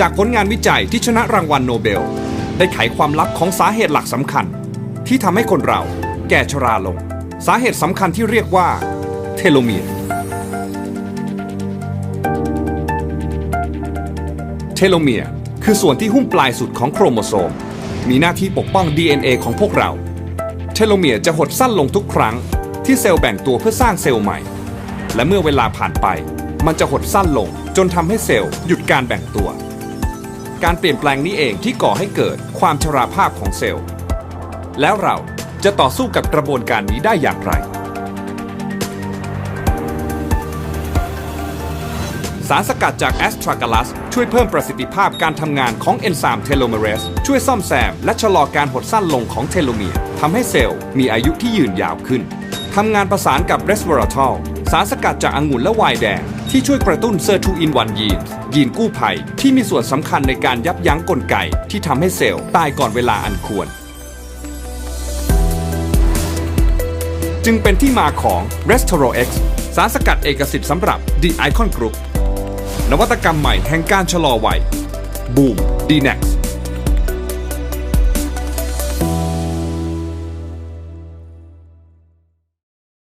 จากผลงานวิจัยที่ชนะรางวัลโนเบล ได้ไขความลับของสาเหตุหลักสำคัญ ที่ทำให้คนเราแก่ชราลง สาเหตุสำคัญที่เรียกว่า เทโลเมียร์เทโลเมียร์คือส่วนที่หุ้มปลายสุดของโครโมโซม มีหน้าที่ปกป้อง DNA ของพวกเรา เทโลเมียร์จะหดสั้นลงทุกครั้ง ที่เซลล์แบ่งตัวเพื่อสร้างเซลล์ใหม่ และเมื่อเวลาผ่านไป มันจะหดสั้นลงจนทำให้เซลล์หยุดการแบ่งตัว การเปลี่ยนแปลงนี้เองที่ก่อให้เกิดความชราภาพของเซลล์ แล้วเราจะต่อสู้กับกระบวนการนี้ได้อย่างไร สารสกัดจากแอสทรากัลัสช่วยเพิ่มประสิทธิภาพการทำงานของเอนไซม์เทโลเมเรสช่วยซ่อมแซมและชะลอการหดสั้นลงของเทโลเมียร์ทำให้เซลล์มีอายุที่ยืนยาวขึ้นทำงานประสานกับเรสเวอราทอลสารสกัดจากองุ่นและไวน์แดง ที่ช่วยกระตุ้นเซอร์ทูอินวันยีนยีนกู้ภัยที่มีส่วนสำคัญในการยับยั้งกลไกที่ทำให้เซลล์ตายก่อนเวลาอันควร จึงเป็นที่มาของ Restoro X สารสกัดเอกสิทธิ์สำหรับ The Icon Group นวัตกรรมใหม่แห่งการชะลอวัยบูม d n e x